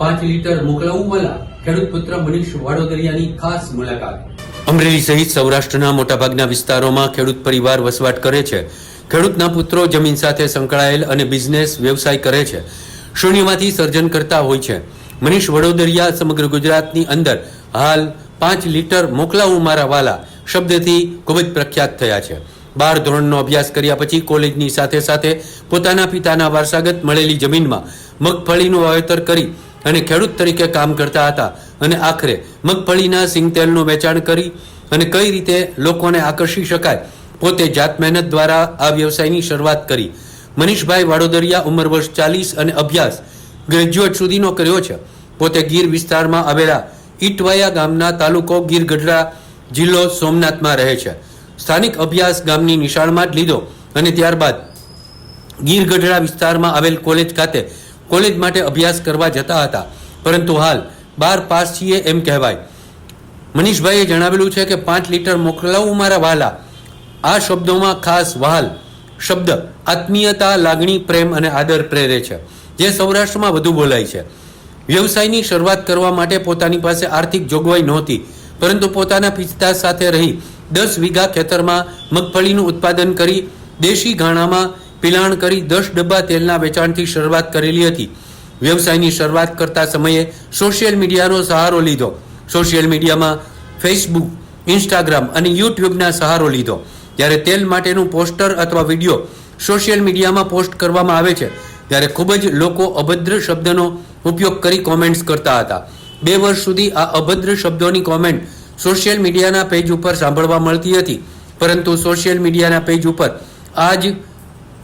પાંચ લીટર મોકલાવું વાલા ખેડૂત પુત્ર મનીષ વાડોદરિયાની ખાસ મુલાકાત. અમરેલી સહિત સૌરાષ્ટ્રના મોટાભાગના વિસ્તારોમાં ખેડૂત પરિવાર વસવાટ કરે છે. ખેડૂતના પુત્રો જમીન સાથે સંકળાયેલ અને બિઝનેસ વ્યવસાય કરે છે. શૂન્યમાંથી સર્જન કરતા હોય છે. મનીષ વડોદરિયા સમગ્ર ગુજરાતની અંદર હાલ પાંચ લીટર મોકલાવું મારા વાલા શબ્દથી ખૂબ જ પ્રખ્યાત થયા છે. બાર ધોરણનો અભ્યાસ કર્યા પછી કોલેજની સાથે સાથે પોતાના પિતાના વારસાગત મળેલી જમીનમાં મગફળીનું વાવેતર કરી અને ખેડૂત તરીકે કામ કરતા હતા અને આખરે મગફળીના સિંગતેલનું વેચાણ કરી અને કઈ રીતે લોકોને આકર્ષી શકાય પોતે જાત મહેનત દ્વારા આ વ્યવસાયની શરૂઆત કરી. મનીષભાઈ વાડોદરિયા ઉંમર વર્ષ ચાલીસ અને અભ્યાસ ગ્રેજ્યુએટ સુધીનો કર્યો છે. પોતે ગીર વિસ્તારમાં આવેલા ઈટવાયા ગામના તાલુકો ગીર ગઢડા જિલ્લો સોમનાથમાં રહે છે. સ્થાનિક અભ્યાસ ગામની નિશાળમાં જ લીધો અને ત્યારબાદ ગીર ગઢડા વિસ્તારમાં આવેલ કોલેજ ખાતે કોલેજ માટે અભ્યાસ કરવા જતા હતા. પરંતુ હાલ બાર પાસ છીએ એમ કહેવાય. મનીષભાઈએ જણાવેલું છે કે પાંચ લીટર મોકલાવું મારા વાલા. આ શબ્દોમાં ખાસ વહાલ. શબ્દ આત્મીયતા, લાગણી, પ્રેમ અને આદર પ્રેરે છે, જે સૌરાષ્ટ્રમાં વધુ બોલાય છે. વ્યવસાયની શરૂઆત કરવા માટે પોતાની પાસે આર્થિક જોગવાઈ નહોતી, પરંતુ પોતાના પિતા સાથે રહી દસ વીઘા ખેતરમાં મગફળીનું ઉત્પાદન કરી દેશી ઘાણામાં પિલાણ કરી દસ ડબ્બા તેલના વેચાણથી શરૂઆત કરેલી હતી. વ્યવસાયની શરૂઆત કરતા સમયે સોશિયલ મીડિયાનો સહારો લીધો. સોશિયલ મીડિયામાં ફેસબુક, ઇન્સ્ટાગ્રામ અને યુટ્યુબના સહારો લીધો. જ્યારે તેલ માટેનું પોસ્ટર અથવા વીડિયો સોશિયલ મીડિયામાં પોસ્ટ કરવામાં આવે છે, ત્યારે ખૂબ જ લોકો અભદ્ર શબ્દનો ઉપયોગ કરી કોમેન્ટ્સ કરતા હતા. બે વર્ષ સુધી આ અભદ્ર શબ્દોની કોમેન્ટ સોશિયલ મીડિયાના પેજ ઉપર સાંભળવા મળતી હતી. પરંતુ સોશિયલ મીડિયાના પેજ ઉપર આ જ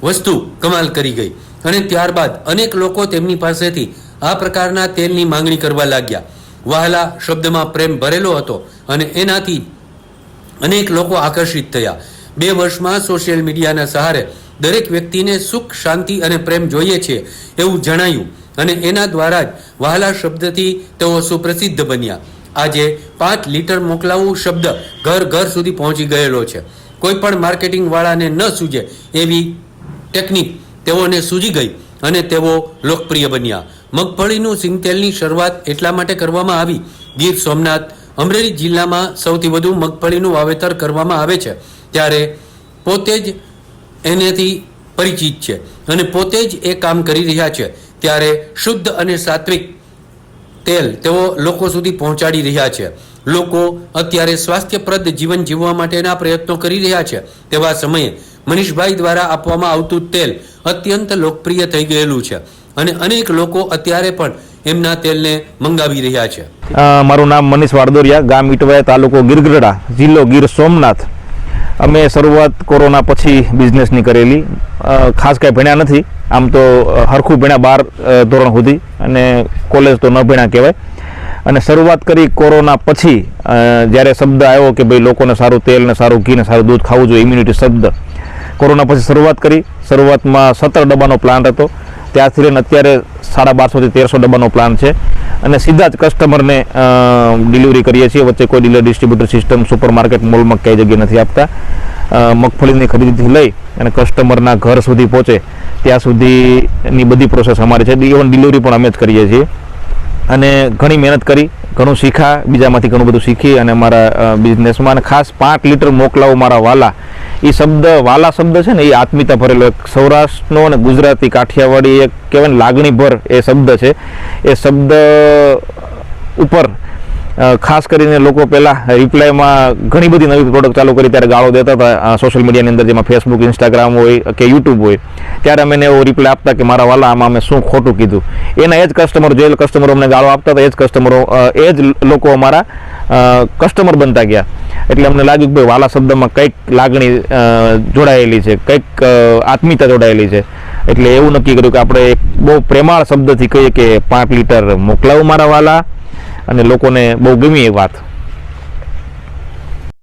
વસ્તુ કમાલ કરી ગઈ. અને ત્યારબાદ અનેક લોકો તેમની પાસેથી આ પ્રકારના તેલની માંગણી કરવા લાગ્યા. વહાલા શબ્દમાં પ્રેમ ભરેલો હતો અને એનાથી અનેક લોકો આકર્ષિત થયા. બે વર્ષમાં સોશિયલ મીડિયાના સહારે દરેક વ્યક્તિને સુખ, શાંતિ અને પ્રેમ જોઈએ છે એવું જણાયું અને એના દ્વારા જ વહાલા શબ્દથી તેઓ સુપ્રસિદ્ધ બન્યા. આજે પાંચ લીટર મોકલાવું શબ્દ ઘર ઘર સુધી પહોંચી ગયેલો છે. કોઈ પણ માર્કેટિંગ વાળાને ન સૂજે એવી ટેકનિક તેઓને સૂજી ગઈ અને તેઓ લોકપ્રિય બન્યા. મગફળીનું સિંગતેલની શરૂઆત એટલા માટે કરવામાં આવી. ગીર સોમનાથ, અમરેલી જિલ્લામાં સૌથી વધુ મગફળીનું વાવેતર કરવામાં આવે છે, ત્યારે પોતે જ એનેથી પરિચિત છે અને પોતે જ એ કામ કરી રહ્યા છે. ત્યારે શુદ્ધ અને સાત્વિક તેલ તેઓ લોકો સુધી પહોંચાડી રહ્યા છે. લોકો અત્યારે સ્વાસ્થ્યપ્રદ જીવન જીવવા માટેના પ્રયત્નો કરી રહ્યા છે. તેવા સમયે મનીષભાઈ દ્વારા આપવામાં આવતું તેલ અત્યંત લોકપ્રિય થઈ ગયેલું છે અને અનેક લોકો અત્યારે પણ એમના તેલને મંગાવી રહ્યા છે. મારું નામ મનીષ વાડદોરિયા, ગામ ઇટવાયા તાલુકો ગીરગઢડા, જિલ્લો ગીર સોમનાથ. અમે શરૂઆત કોરોના પછી બિઝનેસની કરેલી. ખાસ કાંઈ ભણ્યા નથી, આમ તો હરખું ભણ્યા બાર ધોરણ સુધી અને કોલેજ તો ન ભણ્યા કહેવાય. અને શરૂઆત કરી કોરોના પછી જ્યારે શબ્દ આવ્યો કે ભાઈ લોકોને સારું તેલ ને સારું ઘી ને સારું દૂધ ખાવું જોઈએ ઇમ્યુનિટી શબ્દ કોરોના પછી શરૂઆત કરી. શરૂઆતમાં સત્તર ડબ્બાનો પ્લાન્ટ હતો. ત્યારથી લઈને અત્યારે સાડા બારસોથી તેરસો ડબ્બાનો પ્લાન છે. અને સીધા જ કસ્ટમરને ડિલિવરી કરીએ છીએ. વચ્ચે કોઈ ડીલર ડિસ્ટ્રીબ્યુટર સિસ્ટમ સુપરમાર્કેટ મોલમાં કઈ જગ્યા નથી આપતા. મગફળીની ખરીદીથી લઈ અને કસ્ટમરના ઘર સુધી પહોંચે. ત્યાં સુધીની બધી પ્રોસેસ અમારી છે. ઇવન ડિલિવરી પણ અમે જ કરીએ છીએ. અને ઘણી મહેનત કરી, ઘણું શીખા બીજામાંથી ઘણું બધું શીખી અને મારા બિઝનેસમાં અને ખાસ પાંચ લીટર મોકલાવો મારા વાલા એ શબ્દ, વાલા શબ્દ છે ને એ આત્મીયતા ભરેલો એક સૌરાષ્ટ્રનો અને ગુજરાતી કાઠિયાવાડી એક કહેવાય ને, લાગણીભર એ શબ્દ છે. એ શબ્દ ઉપર ખાસ કરીને લોકો પહેલાં રિપ્લાયમાં ઘણી બધી નવી પ્રોડક્ટ ચાલુ કરી, ત્યારે ગાળો દેતા હતા સોશિયલ મીડિયાની અંદર જેમાં ફેસબુક ઇન્સ્ટાગ્રામ હોય કે યુટ્યુબ હોય. ત્યારે અમે એવો રિપ્લાય આપતા કે, મારા વાલા, આમાં અમે શું ખોટું કીધું? એના એ જ કસ્ટમર જે કસ્ટમરો અમને ગાળો આપતા હતા, એ જ કસ્ટમરો એ જ લોકો અમારા કસ્ટમર બનતા ગયા. એટલે અમને લાગ્યું કે ભાઈ વાલા શબ્દમાં કંઈક લાગણી જોડાયેલી છે, કંઈક આત્મીયતા જોડાયેલી છે. એટલે એવું નક્કી કર્યું કે આપણે એક બહુ પ્રેમાળ શબ્દથી કહીએ કે પાંચ લીટર મોકલાવું મારા વાલા અને લોકોને બહુ ગમી એ વાત.